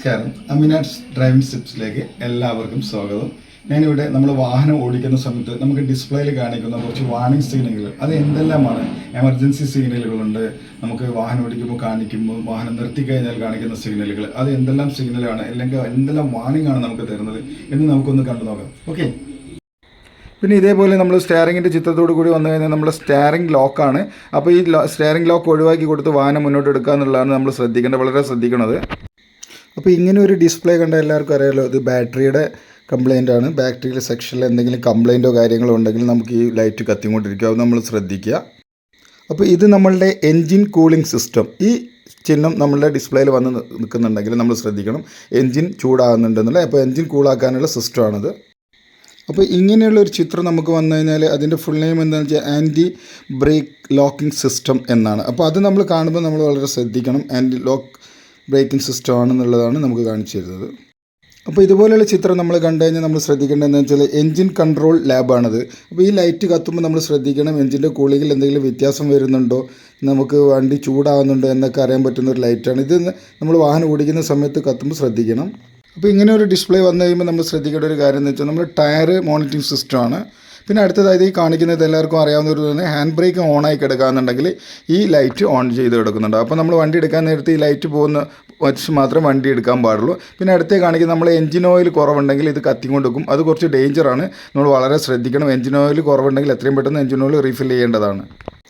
നമസ്കാരം. അമിനാട്സ് ഡ്രൈവിംഗ് ടിപ്സിലേക്ക് എല്ലാവർക്കും സ്വാഗതം. ഞാനിവിടെ നമ്മൾ വാഹനം ഓടിക്കുന്ന സമയത്ത് നമുക്ക് ഡിസ്പ്ലേയിൽ കാണിക്കുന്ന കുറച്ച് വാർണിംഗ് സിഗ്നലുകൾ അത് എന്തെല്ലാമാണ്? എമർജൻസി സിഗ്നലുകളുണ്ട് നമുക്ക് വാഹനം ഓടിക്കുമ്പോൾ കാണിക്കുമ്പോൾ വാഹനം നിർത്തി കഴിഞ്ഞാൽ കാണിക്കുന്ന സിഗ്നലുകൾ അത് എന്തെല്ലാം സിഗ്നലാണ് അല്ലെങ്കിൽ എന്തെല്ലാം വാർണിംഗ് ആണ് നമുക്ക് തരുന്നത് എന്ന് നമുക്കൊന്ന് കണ്ടു നോക്കാം. ഓക്കെ. പിന്നെ ഇതേപോലെ നമ്മൾ സ്റ്റാറിങ്ങിന്റെ ചിത്രത്തോടു കൂടി വന്നു കഴിഞ്ഞാൽ നമ്മുടെ സ്റ്റാറിംഗ് ലോക്കാണ്. അപ്പോൾ ഈ സ്റ്റാറിംഗ് ലോക്ക് ഒഴിവാക്കി കൊടുത്ത് വാഹനം മുന്നോട്ട് എടുക്കുക എന്നുള്ളതാണ് നമ്മൾ ശ്രദ്ധിക്കേണ്ടത് വളരെ ശ്രദ്ധിക്കണത്. അപ്പോൾ ഇങ്ങനെ ഒരു ഡിസ്പ്ലേ കണ്ട എല്ലാവർക്കും അറിയാലോ ഇത് ബാറ്ററിയുടെ കംപ്ലൈന്റ് ആണ്. ബാറ്ററിയിൽ സെക്ഷനിൽ എന്തെങ്കിലും കംപ്ലൈന്റോ കാര്യങ്ങളോ ഉണ്ടെങ്കിൽ നമുക്ക് ഈ ലൈറ്റ് കത്തിക്കൊണ്ടിരിക്കുക അത് നമ്മൾ ശ്രദ്ധിക്കുക. അപ്പോൾ ഇത് നമ്മളുടെ എൻജിൻ കൂളിംഗ് സിസ്റ്റം ഈ ചിഹ്നം നമ്മളുടെ ഡിസ്പ്ലേയിൽ വന്ന് നിൽക്കുന്നുണ്ടെങ്കിൽ നമ്മൾ ശ്രദ്ധിക്കണം. എൻജിൻ ചൂടാകുന്നുണ്ടെന്നുള്ള അപ്പോൾ എൻജിൻ കൂളാക്കാനുള്ള സിസ്റ്റമാണിത് അപ്പോൾ ഇങ്ങനെയുള്ള ഒരു ചിത്രം നമുക്ക് വന്നു കഴിഞ്ഞാൽ അതിന്റെ ഫുൾ നെയിം എന്താണെന്ന് വെച്ചാൽ ആന്റി ബ്രേക്ക് ലോക്കിംഗ് സിസ്റ്റം എന്നാണ്. അപ്പോൾ അത് നമ്മൾ കാണുമ്പോൾ നമ്മൾ വളരെ ശ്രദ്ധിക്കണം. ആന്റി ലോക്ക് ബ്രേക്കിംഗ് സിസ്റ്റം ആണെന്നുള്ളതാണ് നമുക്ക് കാണിച്ചു തരുന്നത്. അപ്പോൾ ഇതുപോലെയുള്ള ചിത്രം നമ്മൾ കണ്ടു കഴിഞ്ഞാൽ നമ്മൾ ശ്രദ്ധിക്കേണ്ടത് എന്താ വെച്ചാൽ എഞ്ചിൻ കൺട്രോൾ ലാബാണത് അപ്പോൾ ഈ ലൈറ്റ് കത്തുമ്പോൾ നമ്മൾ ശ്രദ്ധിക്കണം എൻജിന്റെ കൂളിങ്ങിൽ എന്തെങ്കിലും വ്യത്യാസം വരുന്നുണ്ടോ നമുക്ക് വണ്ടി ചൂടാവുന്നുണ്ടോ എന്നൊക്കെ അറിയാൻ പറ്റുന്ന ഒരു ലൈറ്റാണ് ഇത് നമ്മൾ വാഹനം ഓടിക്കുന്ന സമയത്ത് കത്തുമ്പോൾ ശ്രദ്ധിക്കണം. അപ്പോൾ ഇങ്ങനെ ഒരു ഡിസ്പ്ലേ വന്നു കഴിയുമ്പോൾ നമ്മൾ ശ്രദ്ധിക്കേണ്ട ഒരു കാര്യം എന്ന് വെച്ചാൽ നമ്മൾ ടയർ മോണിറ്ററിംഗ് സിസ്റ്റമാണ് പിന്നെ അടുത്തതായത് ഈ കാണിക്കുന്നത് എല്ലാവർക്കും അറിയാവുന്ന ഒരു തന്നെ ഹാൻഡ് ബ്രേക്ക് ഓൺ ആയി കിടക്കാന്നുണ്ടെങ്കിൽ ഈ ലൈറ്റ് ഓൺ ചെയ്ത് കിടക്കുന്നുണ്ട്. അപ്പോൾ നമ്മൾ വണ്ടി എടുക്കാൻ നേരത്തെ ഈ ലൈറ്റ് പോകുന്ന വച്ച് മാത്രമേ വണ്ടി എടുക്കാൻ പാടുള്ളൂ. പിന്നെ അടുത്തേ കാണിക്കുന്നത് നമ്മൾ എഞ്ചിൻ ഓയിൽ കുറവുണ്ടെങ്കിൽ ഇത് കത്തി വെക്കും. അത് കുറച്ച് ഡേഞ്ചറാണ് നമ്മൾ വളരെ ശ്രദ്ധിക്കണം. എഞ്ചിൻ ഓയിൽ കുറവുണ്ടെങ്കിൽ എത്രയും പെട്ടെന്ന് എഞ്ചിൻ ഓയിൽ റീഫിൽ ചെയ്യേണ്ടതാണ്.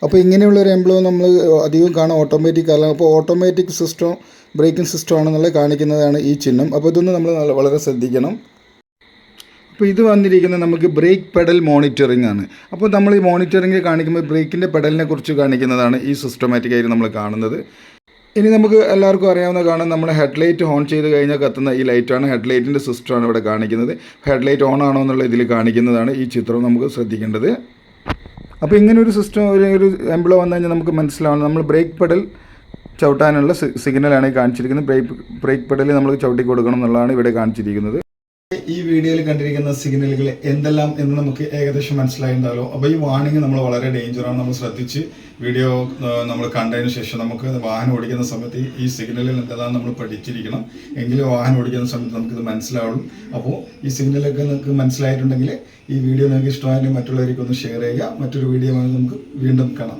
അപ്പോൾ ഇങ്ങനെയുള്ള ഒരു എംബ്ലോ നമ്മൾ അധികം കാണാം ഓട്ടോമാറ്റിക് അല്ല. അപ്പോൾ ഓട്ടോമാറ്റിക് സിസ്റ്റം ബ്രേക്കിംഗ് സിസ്റ്റം ആണെന്നുള്ളത് കാണിക്കുന്നതാണ് ഈ ചിഹ്നം. അപ്പോൾ ഇതൊന്നും നമ്മൾ വളരെ ശ്രദ്ധിക്കണം. അപ്പോൾ ഇത് വന്നിരിക്കുന്നത് നമുക്ക് ബ്രേക്ക് പെഡൽ മോണിറ്ററിംഗ് ആണ്. അപ്പോൾ നമ്മൾ ഈ മോണിറ്ററിംഗ് കാണിക്കുമ്പോൾ ബ്രേക്കിന്റെ പെഡലിനെ കുറിച്ച് കാണിക്കുന്നതാണ് ഈ സിസ്റ്റമാറ്റിക് ആയിട്ട് നമ്മൾ കാണുന്നത്. ഇനി നമുക്ക് എല്ലാവർക്കും അറിയാവുന്ന കാണാൻ നമ്മുടെ ഹെഡ്ലൈറ്റ് ഓൺ ചെയ്ത് കഴിഞ്ഞാൽ കത്തുന്ന ഈ ലൈറ്റാണ് ഹെഡ്ലൈറ്റിന്റെ സിസ്റ്റമാണ് ഇവിടെ കാണിക്കുന്നത്. ഹെഡ്ലൈറ്റ് ഓൺ ആണോ എന്നുള്ള ഇതിൽ കാണിക്കുന്നതാണ് ഈ ചിത്രം നമുക്ക് ശ്രദ്ധിക്കേണ്ടത്. അപ്പോൾ ഇങ്ങനെ ഒരു സിസ്റ്റം ഒരു ഒരു എംബ്ലോ വന്നു കഴിഞ്ഞാൽ നമുക്ക് മനസ്സിലാവണം നമ്മൾ ബ്രേക്ക് പെഡൽ ചവിട്ടാനുള്ള സിഗ്നലാണ് കാണിച്ചിരിക്കുന്നത്. ബ്രേക്ക് ബ്രേക്ക് പെഡൽ നമ്മൾ ചവിട്ടി കൊടുക്കണം എന്നുള്ളതാണ് ഇവിടെ കാണിച്ചിരിക്കുന്നത്. ഈ വീഡിയോയിൽ കണ്ടിരിക്കുന്ന സിഗ്നലുകൾ എന്തെല്ലാം എന്ന് നമുക്ക് ഏകദേശം മനസ്സിലായിട്ടുണ്ടാവല്ലോ അപ്പോൾ ഈ വാണിംഗ് നമ്മൾ വളരെ ഡേഞ്ചറാണ് നമ്മൾ ശ്രദ്ധിച്ച് വീഡിയോ നമ്മൾ കണ്ടതിന് ശേഷം നമുക്ക് വാഹനം ഓടിക്കുന്ന സമയത്ത് ഈ സിഗ്നലിൽ എന്തെല്ലാം നമ്മൾ പഠിച്ചിരിക്കണം. എങ്കിലും വാഹനം ഓടിക്കുന്ന സമയത്ത് നമുക്ക് ഇത് മനസ്സിലാവുള്ളൂ. അപ്പോൾ ഈ സിഗ്നലൊക്കെ നിങ്ങൾക്ക് മനസ്സിലായിട്ടുണ്ടെങ്കിൽ ഈ വീഡിയോ നിങ്ങൾക്ക് ഇഷ്ടമായാലും മറ്റുള്ളവർക്ക് ഒന്ന് ഷെയർ ചെയ്യുക. മറ്റൊരു വീഡിയോ നമുക്ക് വീണ്ടും കാണാം.